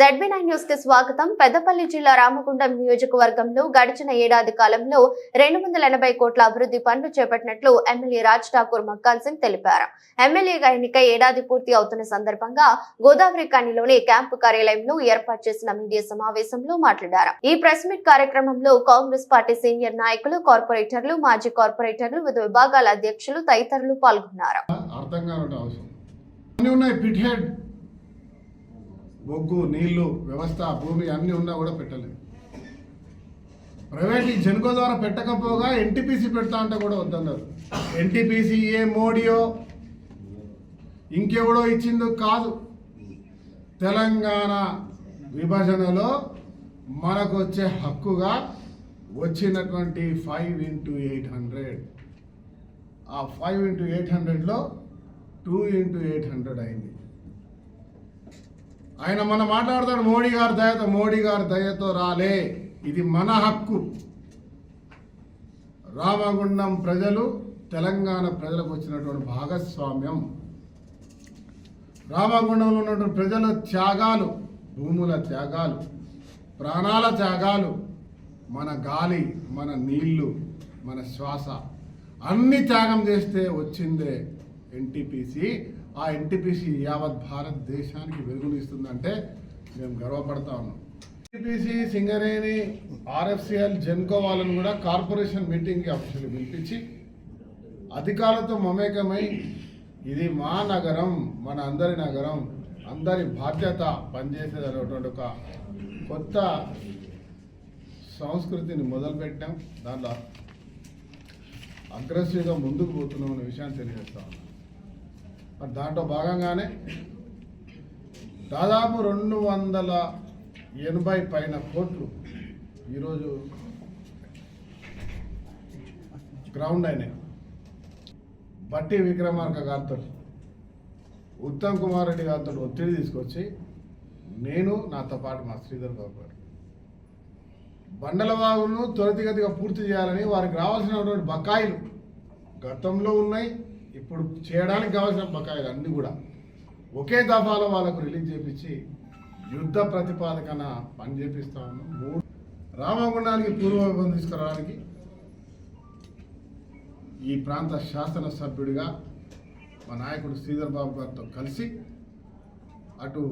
ZB nine న్యూస్కి స్వాగతం. పెద్దపల్లి జిల్లా రామగుండం నియోజకవర్గంలో గడిచిన ఏడాది కాలంలో రెండు వందల ఎనభై కోట్ల అభివృద్ధి పనులు చేపట్టినట్లు ఎమ్మెల్యే రాజ్ ఠాకూర్ మక్కాన్ సింగ్ తెలిపారు. ఎమ్మెల్యేగా ఎన్నిక ఏడాది పూర్తి అవుతున్న సందర్భంగా గోదావరి కాణిలోని క్యాంపు కార్యాలయంలో ఏర్పాటు చేసిన మీడియా సమావేశంలో మాట్లాడారు. ఈ ప్రెస్ మీట్ కార్యక్రమంలో కాంగ్రెస్ పార్టీ సీనియర్ నాయకులు కార్పొరేటర్లు మాజీ కార్పొరేటర్లు వివిధ విభాగాల అధ్యక్షులు తదితరులు పాల్గొన్నారు అర్థం కావడం అవసరం అన్నీ ఉన్నాయి పిట్ హెడ్ బొగ్గు నీళ్ళు వ్యవస్థ భూమి అన్నీ ఉన్నా కూడా పెట్టలేదు ప్రైవేట్ ఈ జనుకో ద్వారా పెట్టకపోగా ఎన్టీపీసీ పెడతా అంటే కూడా వద్దన్నారు. ఎన్టీపీసీ ఏ మోడీయో ఇంకెవడో ఇచ్చిందో కాదు. తెలంగాణ విభజనలో మనకు వచ్చే హక్కుగా వచ్చినటువంటి ఫైవ్ ఇంటూ ఎయిట్ హండ్రెడ్. ఆ ఫైవ్ ఇంటూ ఎయిట్ హండ్రెడ్లో టూ ఇంటూ ఎయిట్ హండ్రెడ్ అయింది. ఆయన మన మాట్లాడతాడు మోడీ గారి దయతో మోడీ గారి దయతో రాలే. ఇది మన హక్కు. రామగుండం ప్రజలు తెలంగాణ ప్రజలకు వచ్చినటువంటి భాగస్వామ్యం. రామగుండంలో ఉన్నటువంటి ప్రజల త్యాగాలు భూముల త్యాగాలు ప్రాణాల త్యాగాలు మన గాలి మన నీళ్ళు మన శ్వాస. అన్ని త్యాగం చేస్తే వచ్చిందే ఎన్టీపీసీ ఆ ఎన్టీపీసీ యావత్ భారతదేశానికి వెలుగునిస్తుందంటే మేము గర్వపడతా ఉన్నాం. ఎన్టీపీసీ సింగరేణి ఆర్ఎఫ్సిఎల్ జెన్కో వాళ్ళని కూడా కార్పొరేషన్ మీటింగ్కి అఫీషియల్ పిలిపించి అధికారులతో మమేకమై ఇది మా నగరం మన అందరి నగరం అందరి బాధ్యత పనిచేసేది అనేటువంటి ఒక కొత్త సంస్కృతిని మొదలుపెట్టాం. దాంట్లో అగ్రెసివ్గా ముందుకు పోతున్నాం అనే విషయాన్ని తెలియజేస్తా ఉన్నాం. మరి దాంట్లో భాగంగానే దాదాపు రెండు వందల ఎనభై పైన కోట్లు ఈరోజు గ్రౌండ్ అయినాయి. బట్టి విక్రమార్క గారితో ఉత్తమ్ కుమార్ రెడ్డి గారితో ఒత్తిడి తీసుకొచ్చి నేను నాతో పాటు మా శ్రీధర్ బాబు గారు బండల బాగును త్వరితగతిగా పూర్తి చేయాలని వారికి రావాల్సినటువంటి బకాయిలు గతంలో ఉన్నాయి. ఇప్పుడు చేయడానికి కావాల్సిన బకాయిలు అన్నీ కూడా ఒకే దఫాలో వాళ్ళకు రిలీజ్ చేపించి యుద్ధ ప్రతిపాదకన పని చేపిస్తా ఉన్నాం. మూడు రామగుండానికి పూర్వవైభవం తీసుకురావడానికి ఈ ప్రాంత శాసన సభ్యుడిగా మా నాయకుడు శ్రీధర్ బాబు గారితో కలిసి అటు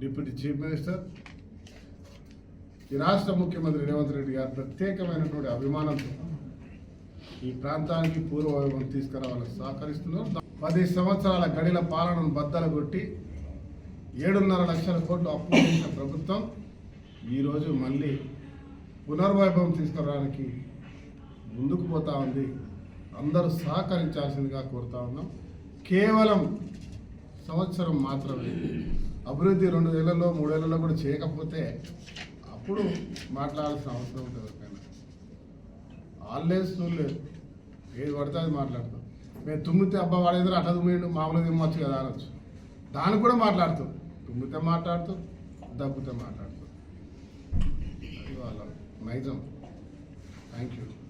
డిప్యూటీ చీఫ్ మినిస్టర్ ఈ రాష్ట్ర ముఖ్యమంత్రి రేవంత్ రెడ్డి గారు ప్రత్యేకమైనటువంటి అభిమానంతో ఈ ప్రాంతానికి పూర్వవైభవం తీసుకురావాలని సహకరిస్తున్నారు. పది సంవత్సరాల గడిల పాలనను బద్దలు కొట్టి ఏడున్నర లక్షల కోట్లు అప్పు చేసిన ప్రభుత్వం ఈరోజు మళ్ళీ పునర్వైభవం తీసుకురావడానికి ముందుకు పోతా ఉంది. అందరూ సహకరించాల్సిందిగా కోరుతా ఉన్నాం. కేవలం సంవత్సరం మాత్రమే. అభివృద్ధి రెండు వేలలో మూడేళ్ళలో కూడా చేయకపోతే అప్పుడు మాట్లాడాల్సిన అవసరం ఉంటుంది. ఎవరికైనా స్కూల్ చూడలేదు ఏది పడితే అది మాట్లాడతాం. మేము తుమ్మితే అబ్బా వాడేదో అట్లా తుమ్మిండు మామూలుగా తిమ్మచ్చు కదా అనొచ్చు. దానికి కూడా మాట్లాడుతాం. తుమ్మితే మాట్లాడుతూ దగ్గుతే మాట్లాడుతూ. అది వాళ్ళ నైజం. Thank you